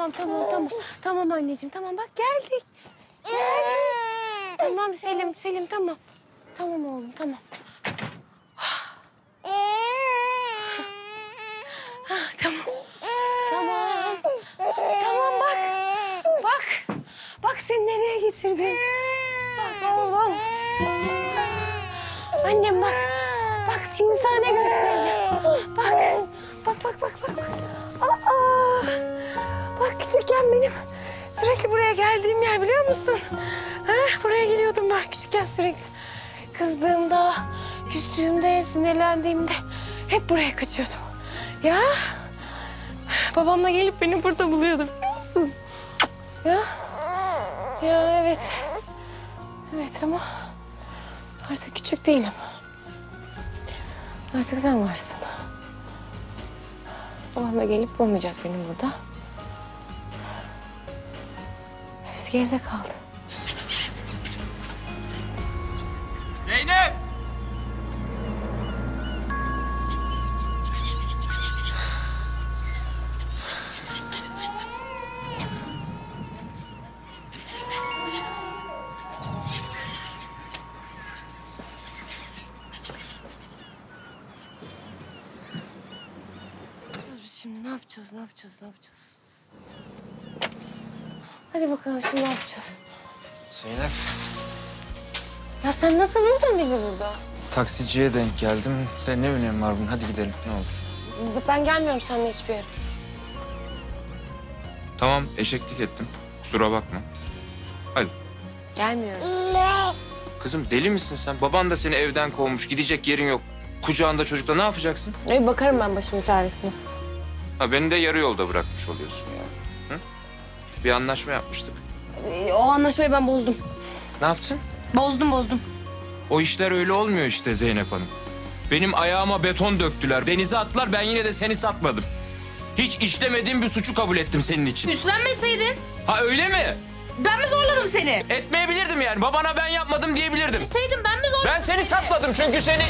Tamam tamam tamam. Tamam anneciğim tamam bak geldik. Tamam Selim Selim tamam. Tamam oğlum tamam. Ah, tamam. Tamam. Tamam bak. Bak. Bak seni nereye getirdim. Bak oğlum. Annem bak. Bak şimdi sana ne küçükken benim sürekli buraya geldiğim yer biliyor musun? Ha, buraya geliyordum ben küçükken sürekli. Kızdığımda, küstüğümde, sinirlendiğimde hep buraya kaçıyordum. Ya babamla gelip beni burada buluyordu biliyor musun? Ya, ya evet. Evet ama artık küçük değilim. Artık sen varsın. Babam da gelip bulmayacak beni burada. Hepsi geride kaldı. Zeynep! biz şimdi? Ne yapacağız? Ne yapacağız? Ne yapacağız? Hadi bakalım şimdi ne yapacağız? Zeynep. Ya sen nasıl buldun bizi burada? Taksiciye denk geldim de ne önemi var bunun? Hadi gidelim ne olur. Ben gelmiyorum seninle hiçbir yere. Tamam eşeklik ettim. Kusura bakma. Hadi. Gelmiyorum. Kızım deli misin sen? Baban da seni evden kovmuş. Gidecek yerin yok. Kucağında çocukla ne yapacaksın? Ee, bakarım ben başımın çaresine. Ha beni de yarı yolda bırakmış oluyorsun ya. Bir anlaşma yapmıştık. Ee, o anlaşmayı ben bozdum. Ne yaptın? Bozdum bozdum. O işler öyle olmuyor işte Zeynep Hanım. Benim ayağıma beton döktüler. Denize attılar ben yine de seni satmadım. Hiç işlemediğim bir suçu kabul ettim senin için. Üstlenmeseydin Ha öyle mi? ben mi zorladım seni? Etmeyebilirdim yani. Babana ben yapmadım diyebilirdim. Deseydin ben mi zorladım Ben seni satmadım çünkü seni...